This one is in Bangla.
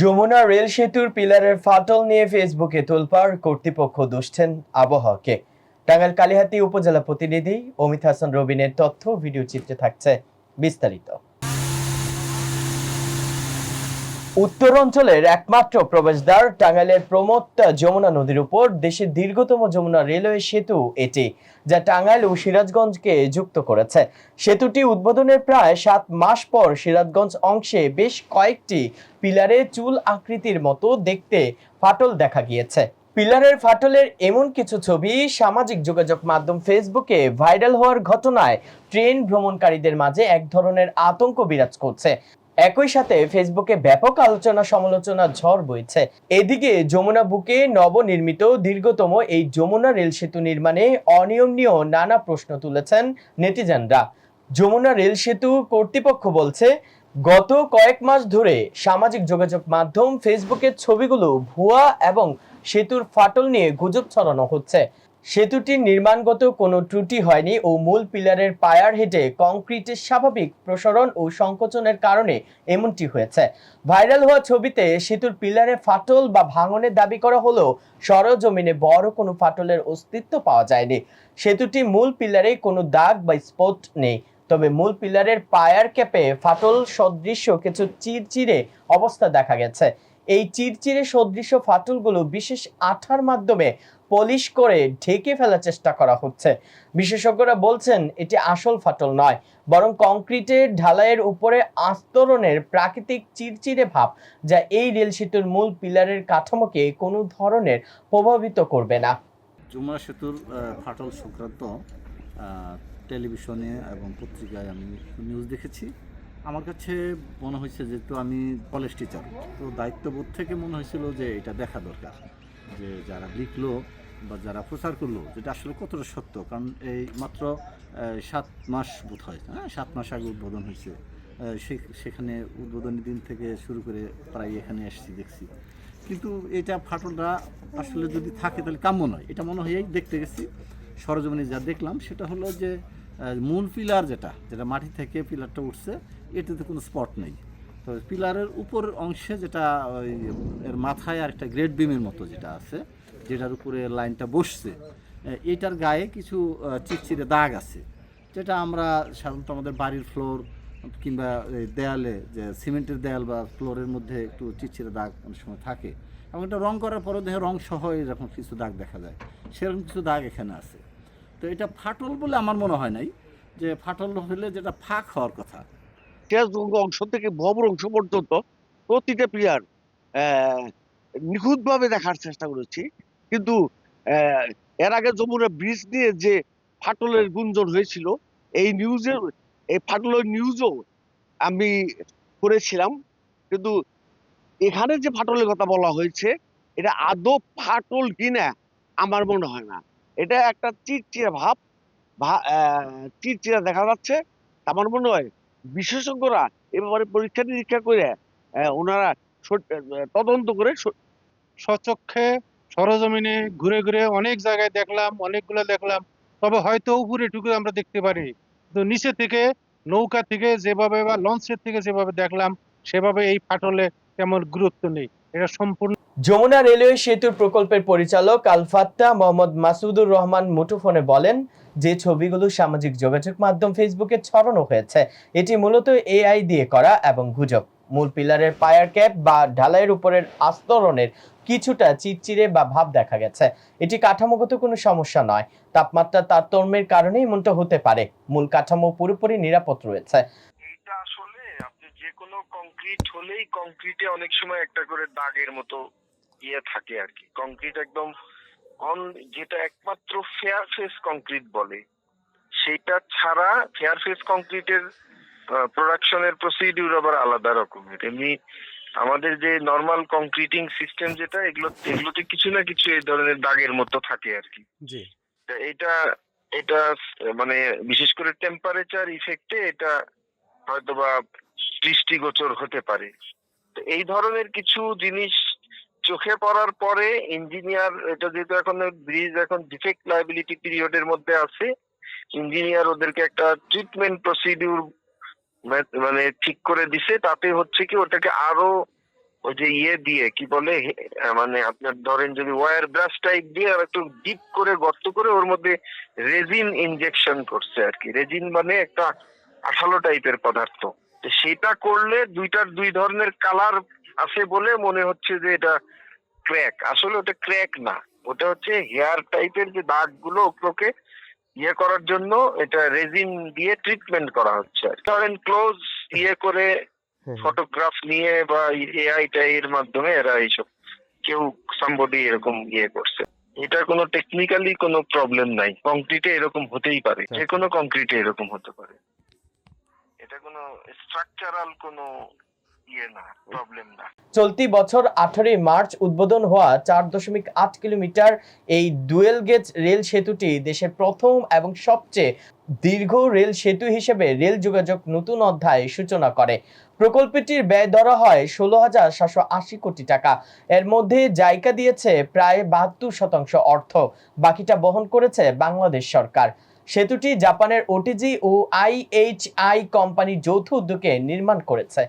যমুনা রেল সেতুর পিলারের ফাটল নিয়ে ফেসবুকে তোলপাড়, কর্তৃপক্ষ দুষছেন আবহাওয়াকে। টাঙ্গাইল কালিহাতি উপজেলা প্রতিনিধি অমিত হাসান রবিনের তথ্য, ভিডিও চিত্রে থাকছে বিস্তারিত। উত্তর অঞ্চলের একমাত্র প্রবেশদ্বার, টাঙ্গাইলের প্রমত্ত যমুনা নদীর উপর দেশের দীর্ঘতম যমুনা রেলওয়ে সেতু এটি, যা টাঙ্গাইল ও সিরাজগঞ্জকে যুক্ত করেছে। সেতুটি উদ্বোধনের প্রায় সাত মাস পর সিরাজগঞ্জ অংশে বেশ কয়েকটি পিলারে চুল আকৃতির মতো দেখতে ফাটল দেখা গিয়েছে। পিলারের ফাটলের এমন কিছু ছবি সামাজিক যোগাযোগ মাধ্যম ফেসবুকে ভাইরাল হওয়ার ঘটনায় ট্রেন ভ্রমণকারীদের মাঝে এক ধরনের আতঙ্ক বিরাজ করছে। একই সাথে ফেসবুকে ব্যাপক আলোচনা সমালোচনা ঝড় বইছে। এদিকে যমুনা বুকে নবনির্মিত দীর্ঘতম এই যমুনা রেল সেতু নির্মাণে অনিয়ম নিয়েও নানা প্রশ্ন তুলেছেন নেটিজেনরা। যমুনা রেল সেতু কর্তৃপক্ষ বলছে, গত কয়েক মাস ধরে সামাজিক যোগাযোগ মাধ্যম ফেসবুকের ছবিগুলো ভুয়া এবং সেতুর ফাটল নিয়ে গুজব ছড়ানো হচ্ছে। সেতুটির নির্মাণগত কোনো ত্রুটি হয়নি ও মূল পিলারের পায়ার হেঁটে কংক্রিটের স্বাভাবিক প্রসারণ ও সংকোচনের কারণে এমনটি হয়েছে। ভাইরাল হওয়া ছবিতে সেতুর পিলারে ফাটল বা ভাঙনের দাবি করা হলেও সরজমিনে বড় কোনো ফাটলের অস্তিত্ব পাওয়া যায়নি। সেতুটি মূল পিলারে কোনো দাগ বা স্পট নেই, তবে মূল পিলারের পায়ার ক্যাপে ফাটল সদৃশ্য কিছু চিরচিরে অবস্থা দেখা গেছে। এই চিরচিরে সদৃশ্য ফাটলগুলো বিশেষ আঠার মাধ্যমে পলিশ করে ঢেকে ফেলার চেষ্টা করা হচ্ছে। বিশেষজ্ঞরা বলছেন, এটি আসল ফাটল নয়, বরং কংক্রিটের ঢালাইয়ের উপরে আস্তরণের প্রাকৃতিক চিরচিরে ভাব, যা এই রেল সেতুর মূল পিলারের কাঠামোকে কোনো ধরনের প্রভাবিত করবে না। যমুনা সেতুর ফাটল সংক্রান্ত টেলিভিশনে এবং পত্রিকায় আমি নিউজ দেখেছি। আমার কাছে মনে হয়েছে যেহেতু আমি কলেজ টিচার তো দায়িত্ববোধ থেকে মনে হয়েছিল যে এটা দেখা দরকার, যে যারা লিখলো বা যারা প্রচার করল যেটা আসলে কতটা সত্য। কারণ এই মাত্র সাত মাস বোধ হয় হ্যাঁ সাত মাস আগে উদ্বোধন হয়েছে। সেখানে উদ্বোধনী দিন থেকে শুরু করে প্রায় এখানে এসেছি, দেখছি। কিন্তু এটা ফাটলটা আসলে যদি থাকে তাহলে কাম্য নয়। এটা মনে হয় দেখতে গেছি, সরজমিনে যা দেখলাম সেটা হলো যে মূল পিলার যেটা যেটা মাটি থেকে পিলারটা উঠছে এটাতে কোনো স্পট নেই। তো পিলারের উপর অংশে যেটা ওই এর মাথায় আর একটা গ্রেড বিমের মতো যেটা আছে, যেটার উপরে লাইনটা বসছে এটার গায়ে কিছু চিরচিরে দাগ আছে। যেটা আমরা সাধারণত আমাদের বাড়ির ফ্লোর কিংবা দেয়ালে, যে সিমেন্টের দেয়াল বা ফ্লোরের মধ্যে একটু চিরচিরে দাগ অনেক সময় থাকে। এবং এটা রং করার পরে দেহে রং সহ এরকম কিছু দাগ দেখা যায়। সেরকম কিছু দাগ এখানে আছে। তো এটা ফাটল বলে আমার মনে হয় নাই, যে ফাটল হলে যেটা ফাঁক হওয়ার কথা সিরাজগঞ্জ অংশ থেকে ভবর অংশ পর্যন্ত প্রতিটা প্লেয়ার নিখুঁতভাবে দেখার চেষ্টা করেছি। কিন্তু এর আগে যমুনা ব্রিজ নিয়ে যে ফাটলের গুঞ্জন হয়েছিল, এই নিউজের এই ফাটলের নিউজও আমি করেছিলাম। কিন্তু এখানে যে ফাটলের কথা বলা হয়েছে, এটা আদৌ ফাটল কিনা আমার মনে হয় না। এটা একটা চিরচিরা ভাব চিরচিরা দেখা যাচ্ছে। আমার মনে হয় বিশেষজ্ঞরা এ ব্যাপারে পরীক্ষা নিরীক্ষা করে ওনারা তদন্ত করে স্বচক্ষে সরজমিনে ঘুরে ঘুরে অনেক জায়গায় দেখলাম অনেকগুলো দেখলাম। তবে হয়তো উপরে টুকু আমরা দেখতে পারি। তো নিচে থেকে নৌকা থেকে যেভাবে বা লঞ্চের থেকে যেভাবে দেখলাম সেভাবে এই ফাটলে তেমন গুরুত্ব নেই। এটা সম্পূর্ণ যমুনা রেলওয়ে সেতু প্রকল্পের পরিচালক আলফাত্তা মোহাম্মদ মাসুদুর রহমান মুঠোফোনে বলেন যে ছবিগুলো সামাজিক যোগাযোগ মাধ্যম ফেসবুকে ছড়ানো হয়েছে, এটি মূলত এআই দিয়ে করা এবং গুজব। মূল পিলারের পায়ার ক্যাপ বা ঢালাইয়ের উপরের আস্তরণের কিছুটা চিরচিরে বা ভাব দেখা গেছে। এটি কাঠামোগত কোনো সমস্যা নয়। তাপমাত্রা তারতম্যের কারণে এমনটা হতে পারে। মূল কাঠামো পুরোপুরি নিরাপদ রয়েছে। এইটা আসলে আপনি যে কোনো কংক্রিট হলেই কংক্রিটে অনেক সময় একটা করে দাগের মতো ইয়ে থাকে আর কি। কংক্রিট একদম যেটা একমাত্র ফেয়ার ফেস কংক্রিট বলে সেটা ছাড়া ফেয়ার ফেস কংক্রিটের প্রোডাকশনের প্রসিডিউর আবার আলাদা রকমের এমনি আমাদের যে নর্মাল কংক্রিটিং সিস্টেম যেটা এগুলো এগুলোতে কিছু না কিছু এই ধরনের দাগের মতো থাকে আর কি। এটা এটা মানে বিশেষ করে টেম্পারেচার ইফেক্টে এটা হয়তোবা দৃষ্টিগোচর হতে পারে। তো এই ধরনের কিছু জিনিস চোখে পড়ার পরে ইঞ্জিনিয়ার এটা যেহেতু এখন ব্রিজ এখন ডিফেক্ট লাইবিলিটি পিরিয়ডের মধ্যে আছে ইঞ্জিনিয়ার ওদেরকে একটা ট্রিটমেন্ট প্রসিডিউর মানে ঠিক করে দিছে, তাতে হচ্ছে কি ওটাকে আরও ওই যে ইয়ে দিয়ে, কি বলে মানে আপনার ধরেন যদি ওয়ার ব্রাশ টাইপ দিয়ে আর একটু ডিপ করে, গর্ত করে ওর মধ্যে রেজিন ইনজেকশন করছে আর কি। রেজিন মানে একটা আঠালো টাইপের পদার্থ। সেটা করলে দুইটার দুই ধরনের কালার আছে বলে মনে হচ্ছে যে এটা ক্র্যাক আসলে ওটা ক্র্যাক না। ওটা হচ্ছে হেয়ার টাইপের যে দাগগুলো ওগুলোকে ইয়ে করার জন্য এটা রেজিন দিয়ে ট্রিটমেন্ট করা হচ্ছে ধরেন ক্লোজ ইয়ে করে ফটোগ্রাফ নিয়ে বা এআই এর মাধ্যমে এরা এইসব কেউ সামবডি এরকম ইয়ে করছে। এটা কোনো টেকনিক্যালি কোনো প্রবলেম নাই। কংক্রিটে এরকম হতেই পারে। যে কোনো কংক্রিটে এরকম হতে পারে। এটা কোনো স্ট্রাকচারাল কোনো ইয়ে চলতি বছর আঠারোই মার্চ উদ্বোধন হওয়া চার দশমিক আট কিলোমিটার এই ডুয়েল গেজ রেল সেতুটি দেশের প্রথম এবং সবচেয়ে দীর্ঘ রেল সেতু হিসেবে রেল যোগাযোগ নতুন অধ্যায় সূচনা করে। প্রকল্পটির ব্যয় ধরা হয় ষোলো হাজার সাতশো আশি কোটি টাকা। এর মধ্যে জায়গা দিয়েছে প্রায় বাহাত্তর শতাংশ অর্থ। বাকিটা বহন করেছে বাংলাদেশ সরকার। সেতুটি জাপানের ওটিজি ও আইএইচআই কোম্পানি যৌথ উদ্যোগে নির্মাণ করেছে।